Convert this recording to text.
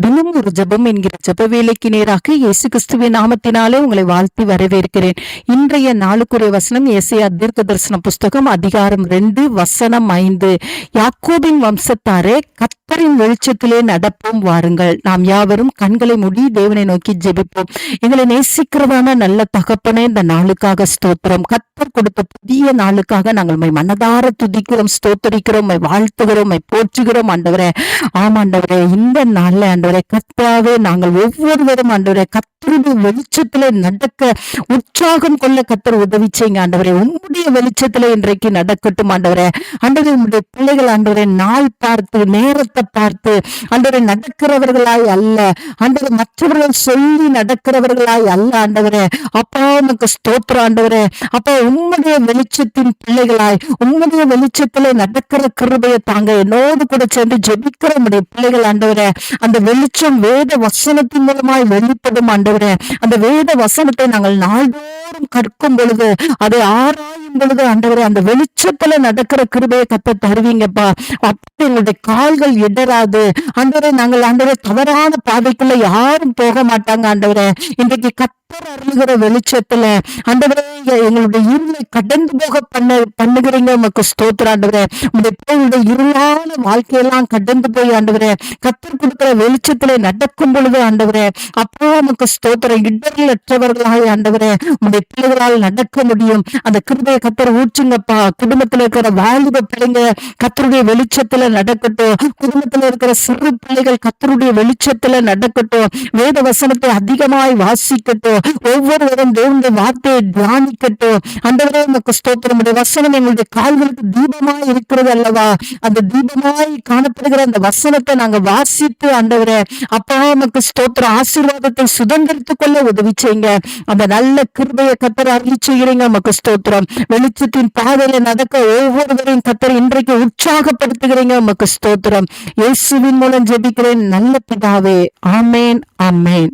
தினம் ஒரு ஜெபம் என்கிற ஜப வேலைக்கு நேராக இயேசு கிறிஸ்துவின் நாமத்தினாலே உங்களை வாழ்த்தி வரவேற்கிறேன். இன்றைய நாளுக்குரிய வசனம் ஏசையா தீர்க்க தரிசன புஸ்தகம் அதிகாரம் ரெண்டு வசனம் ஐந்து. யாக்கோபின் வம்சத்தாரே கத்தரின் வெளிச்சத்திலே நடப்போம் வாருங்கள். நாம் யாவரும் கண்களை மூடி தேவனை நோக்கி ஜெபிப்போம். எங்களை நேசிக்கிறதான நல்ல தகப்பனே இந்த நாளுக்காக ஸ்தோத்திரம். கத் கத்தர் கொடுத்த புதிய நாளுக்காக நாங்கள் மை மனதார துதிக்கிறோம் ஸ்தோத்தரிக்கிறோம் மை வாழ்த்துகிறோம் மை போற்றுகிறோம் ஆண்டவரே. ஆமாண்டவரே இந்த நாள்ல ஆண்டவரே கத்தாவே நாங்கள் ஒவ்வொருவரும் ஆண்டவரே கத்தருடைய வெளிச்சத்துல நடக்க உற்சாகம் கொள்ள கத்தர் உதவி செய்யுங்க ஆண்டவரே. உம்முடைய வெளிச்சத்துல இன்றைக்கு நடக்கட்டும் ஆண்டவரே. ஆண்டவரே உங்களுடைய பிள்ளைகள் ஆண்டவரே நாள் பார்த்து நேரத்தை பார்த்து ஆண்டவரை நடக்கிறவர்களாய் அல்ல. ஆண்டவரே மற்றவர்கள் சொல்லி நடக்கிறவர்களாய் அல்ல ஆண்டவரே. அப்பா உனக்கு ஸ்தோத்திரம் ஆண்டவரே. அப்பா உம்முடைய வெளிச்சத்தின் பிள்ளைகளாய் உம்முடைய வெளிச்சத்துல நடக்கிற கிருபையை தாங்க என்னோடு கூட சேர்ந்து ஜெபிக்கிற உம்முடைய பிள்ளைகள் ஆண்டவரே அந்த வெளிச்சம் வேத வசனத்தின் மூலமாய் வெளிப்படும் ஆண்டவரே. அந்த வேத வசனத்தை நாங்கள் நாள்தோறும் கற்கும் பொழுது அதை ஆராயும் பொழுது ஆண்டவரே அந்த வெளிச்சத்துல நடக்கிற கிருபையை கத்த தருவீங்கப்பா. அப்படி எங்களுடைய கால்கள் இடராது ஆண்டவரே நாங்கள் ஆண்டவரே தவறான பாதைக்குள்ள யாரும் போக மாட்டாங்க ஆண்டவரே. இன்றைக்கு கத்தர் அருளுகிற வெளிச்சத்துல ஆண்டவரே எங்களுடைய இருளை கடந்து போக பண்ண பண்ணுகிறீங்க. உமக்கு ஸ்தோத்திரம் ஆண்டவரே. உங்களுடைய பிள்ளைகளுடைய இருளான வாழ்க்கையெல்லாம் கடந்து போய் ஆண்டவரே. கத்தர் கொடுக்கிற வெளிச்சத்துல நடக்கும் பொழுது ஆண்டவரே அப்போ உமக்கு ஸ்தோத்திரம். இடரலற்றவர்களாக ஆண்டவரே உங்களுடைய பிள்ளைகளால் நடக்க முடியும். அந்த கிருபையை கத்தர் ஊற்றுங்கப்பா. குடும்பத்துல இருக்கிற வாலிப பிள்ளைங்க கத்தருடைய வெளிச்சத்துல நடக்கட்டும். குடும்பத்துல இருக்கிற சிறு பிள்ளைகள் கத்தருடைய வெளிச்சத்துல நடக்கட்டும். வேத வசனத்தை அதிகமாய் வாசிக்கட்டும். ஒவ்வொருவரும் தேவனுடைய வார்த்தையை தியானிக்கட்டும். அந்தவரே உமக்கு ஸ்தோத்திரம். வசனம் எங்களுடைய கால்களுக்கு தீபமாய் இருக்கிறது அல்லவா? அந்த தீபமாய் காணப்படுகிற அந்த வசனத்தை நாங்க வாசித்து அந்தவரே அப்பா உமக்கு ஸ்தோத்திரம். ஆசீர்வாதத்தை சுதந்திரத்துக் கொள்ள உதவி செய்யுங்க. அந்த நல்ல கிருபையை கத்தர் அருளி செய்கிறீங்க உமக்கு ஸ்தோத்திரம். வெளிச்சத்தின் பாதையில நடக்க ஒவ்வொருவரையும் கத்தர் இன்றைக்கு உற்சாகப்படுத்துகிறீங்க உமக்கு ஸ்தோத்திரம். இயேசுவின் மூலம் ஜெபிக்கிறேன். நல்ல பிதாவே ஆமேன் ஆமேன்.